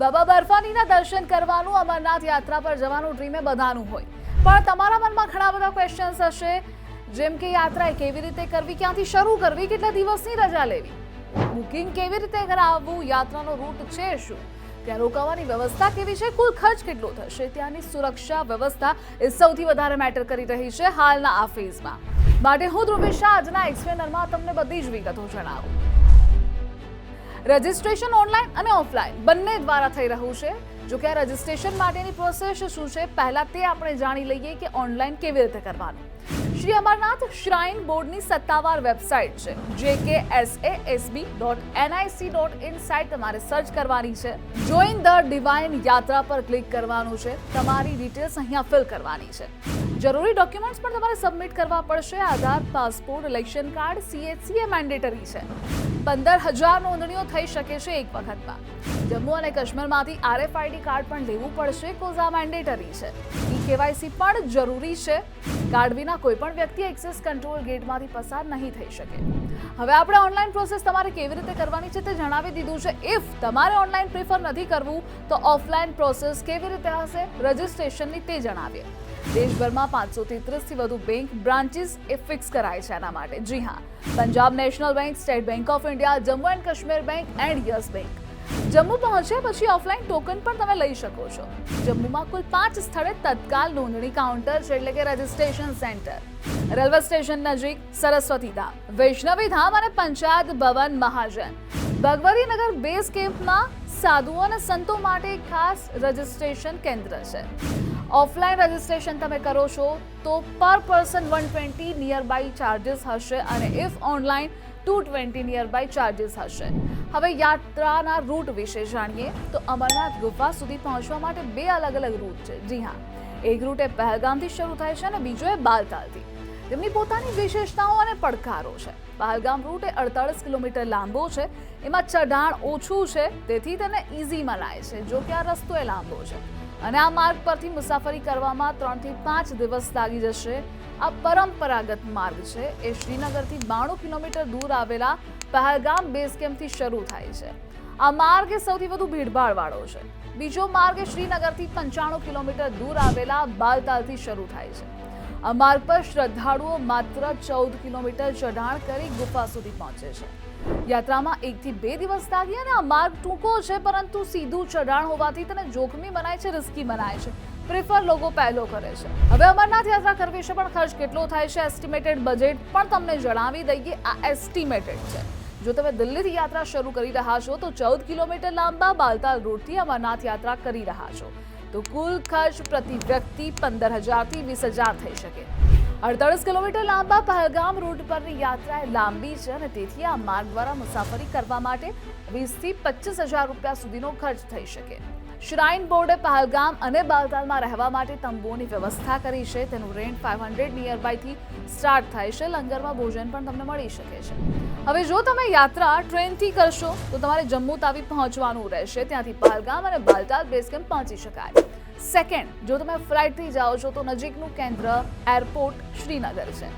બાબા બર્ફાનીના દર્શન કરવાનું અમરનાથ યાત્રા પર જવાનું ડ્રીમે બધાનું હોય. પણ તમારા મનમાં ઘણા બધા ક્વેશ્ચન્સ હશે, જેમ કે યાત્રા કેવી રીતે કરવી, ક્યાંથી શરૂ કરવી, કેટલા દિવસની રજા લેવી? બુકિંગ કેવી રીતે કરાવવું, યાત્રાનો રૂટ છે શું? ત્યાં રોકાવાની વ્યવસ્થા કેવી છે? કુલ ખર્ચ કેટલો થશે? ત્યાંની સુરક્ષા વ્યવસ્થા એ સૌથી વધારે મેટર કરી રહી છે હાલના આ ફેઝમાં માટે હું ધ્રુવેશ, આજના એક્સપ્લેનરમાં તમને બધી જ વિગતો જણાવું. રજિસ્ટ્રેશન ઓનલાઈન અને ઓફલાઈન બંને દ્વારા થઈ રહ્યું છે. જો કે આ રજિસ્ટ્રેશન માટેની પ્રોસેસ શું છે? પહેલા તે આપણે જાણી લઈએ કે ઓનલાઈન કેવી રીતે કરવાનું. શ્રી અમરનાથ શ્રાઇન બોર્ડની સત્તાવાર વેબસાઇટ છે, જે કે S A SB dot NIC dot in site તમારે સર્ચ કરવાની છે. જોઈન ધ ડિવાઇન યાત્રા પર ક્લિક કરવાનું છે. તમારી ડિટેલ્સ અહીંયા ફિલ કરવાની છે. જરૂરી ડોક્યુમેન્ટ્સ પણ તમારે સબમિટ કરવા પડશે. Aadhaar passport election card CHC એ મેન્ડેટરી છે. પંદર હજાર નોંધણીઓ થઈ શકે છે એક વખતમાં જમ્મુ અને કાશ્મીરમાંથી આરએફઆઈડી કાર્ડ પણ લેવું પડશે કોઝા મેન્ડેટરી છે. ઈ કેવાયસી પણ જરૂરી છે. કાર્ડ વિના કોઈ પણ વ્યક્તિ એક્સેસ કંટ્રોલ ગેટમાંથી પસાર નહીં થઈ શકે. હવે આપણે ઓનલાઈન પ્રોસેસ તમારે કેવી રીતે કરવાની છે તે જણાવી દીધું છે. ઇફ તમારે ઓનલાઈન પ્રિફર નથી કરવું, તો ઓફલાઈન પ્રોસેસ કેવી રીતે હશે? રજિસ્ટ્રેશનની તે જણાવીએ. દેશભરમાં પાંચસો તેત્રીસથી વધુ બેંક બ્રાન્ચીસ એ ફિક્સ કરાય છે એના માટે. જી હા. Punjab national bank state bank of India Jammu and Kashmir bank and yes bank Jammu પહોંચ્યા પછી ઓફલાઈન ટોકન પણ તમે લઈ શકો છો. જમ્મુમાં કુલ પાંચ સ્થળે તત્કાલ નોંધણી કાઉન્ટર છે એટલે કે રજિસ્ટ્રેશન સેન્ટર રેલવે સ્ટેશન નજીક સરસ્વતી ધામ, વૈષ્ણવી ધામ અને પંચાયત ભવન મહાજન. ભગવતીનગર બેઝ કેમ્પમાં સાધુઓ અને સંતો માટે ખાસ રજિસ્ટ્રેશન કેન્દ્ર છે. ઓફલાઈન રજિસ્ટ્રેશન તમે કરો છો તો per person one twenty nearby charges હશે અને if online two twenty nearby charges હશે. હવે યાત્રાના રૂટ વિશે જાણીએ તો અમરનાથ ગુફા સુધી પહોંચવા માટે બે અલગ અલગ રૂટ છે. જી હા, એક રૂટ એ પહેલગામથી શરૂ થાય છે અને બીજો એ બાલતાલથી. તેમની પોતાની વિશેષતાઓ અને પડકારો છે. પહલગામ રૂટ એ અડતાળીસ કિલોમીટર લાંબો છે. એમાં ચઢાણ ઓછું છે, તેથી તેને ઇઝી મનાય છે, જો કે આ રસ્તો એ લાંબો છે. અને આ માર્ગ પરથી મુસાફરી કરવામાં ત્રણથી પાંચ દિવસ લાગી જશે. આ પરંપરાગત માર્ગ છે. એ શ્રીનગરથી બાણું કિલોમીટર દૂર આવેલા પહલગામ બેઝ કેમ્પથી શરૂ થાય છે. આ માર્ગ એ સૌથી વધુ ભીડભાડવાળો છે. બીજો માર્ગ શ્રીનગરથી પંચાણું કિલોમીટર દૂર આવેલા બાલતાલથી શરૂ થાય છે. આ માર્ગ પર શ્રદ્ધાળુઓ માત્ર ચૌદ કિલોમીટર ચઢાણ કરી ગુફા સુધી પહોંચે છે. યાત્રામાં એકથી બે દિવસ લાગે અને આ માર્ગ ટૂંકો છે, પરંતુ સીધું ચઢાણ હોવાથી તેને જોખમી બનાય છે રિસ્કી બનાય છે. પ્રિફર લોકો પહેલો કરે છે. હવે અમરનાથ યાત્રા કરવી છે, પણ ખર્ચ કેટલો થાય છે એસ્ટિમેટેડ બજેટ પણ તમને જણાવી દઈએ, આ એસ્ટિમેટેડ છે. જો તમે દિલ્હીથી યાત્રા શરૂ કરી રહ્યા છો, તો ચૌદ કિલોમીટર લાંબા બાલતાલ રોડથી અમરનાથ યાત્રા કરી રહ્યા છો. તો કુલ ખર્ચ પ્રતિ વ્યક્તિ પંદર હજારથી વીસ હજાર થઈ શકે. અડતાળીસ કિલોમીટર લાંબા પહલગામ રૂટ પરની યાત્રા લાંબી છે અને તેથી આ માર્ગ દ્વારા મુસાફરી કરવા માટે વીસથી પચીસ હજાર રૂપિયા સુધીનો ખર્ચ થઈ શકે. શ્રાઇન બોર્ડે પહલગામ અને બાલતાલમાં રહેવા માટે તંબુઓની વ્યવસ્થા કરી છે. તેનું રેન્ટ ફાઇવ હંડ્રેડ નિયર બાયથી સ્ટાર્ટ થાય છે. લંગરમાં ભોજન પણ તમને મળી શકે છે. હવે જો તમે યાત્રા ટ્રેનથી કરશો, તો તમારે જમ્મુ તાવી પહોંચવાનું રહેશે. ત્યાંથી પહલગામ અને બાલતાલ બેઝ કેમ્પ પહોંચી શકાય. સેકન્ડ જો તમે ફ્લાઇટથી જાઓ છો તો નજીકનું કેન્દ્ર એરપોર્ટ શ્રીનગર છે.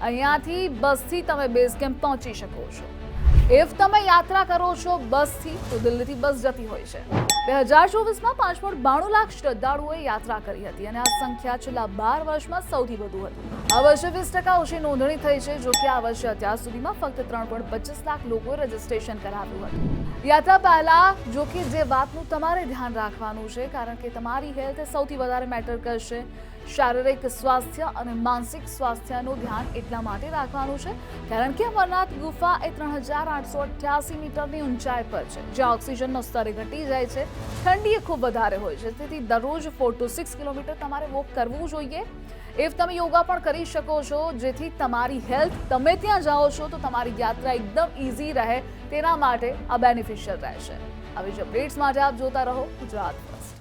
અહીંયાથી બસથી તમે બેઝ કેમ્પ પહોંચી શકો છો. ઇફ તમે યાત્રા કરો છો બસથી, તો દિલ્હીથી બસ જતી હોય છે. બે હજાર ચોવીસમાં પાંચ પોઈન્ટ બાણું લાખ શ્રદ્ધાળુઓએ યાત્રા કરી હતી અને આ સંખ્યા છેલ્લા બાર વર્ષમાં સૌથી વધુ હતી. આ વર્ષે વીસ ટકા ઓછી નોંધણી થઈ છે જોકે આ વર્ષે અત્યાર સુધીમાં ફક્ત ત્રણ પોઈન્ટ પચીસ લાખ લોકોએ રજીસ્ટ્રેશન કરાવ્યું હતું. યાત્રા પહેલા, જો કે જે વાતનું તમારે ધ્યાન રાખવાનું છે, કારણ કે તમારી હેલ્થ સૌથી વધારે મેટર કરશે. શારીરિક સ્વાસ્થ્ય અને માનસિક સ્વાસ્થ્યનું ધ્યાન એટલા માટે રાખવાનું છે, કારણ કે અમરનાથ ગુફા એ ત્રણ હજાર આઠસો અઠ્યાસી મીટરની ઊંચાઈ પર છે, જ્યાં ઓક્સિજનનો સ્તર ઘટી જાય છે, ઠંડી એ ખૂબ વધારે હોય છે. તેથી દરરોજ ફોર ટુ સિક્સ કિલોમીટર તમારે વોક કરવું જોઈએ. ઇફ તમે યોગા પણ કરી શકો છો, જેથી તમારી હેલ્થ તમે ત્યાં જાઓ છો, તો તમારી યાત્રા એકદમ ઇઝી રહે, તેના માટે આ બેનિફિશિયલ રહેશે. આવી જ અપડેટ્સ માટે આપ જોતા રહો ગુજરાત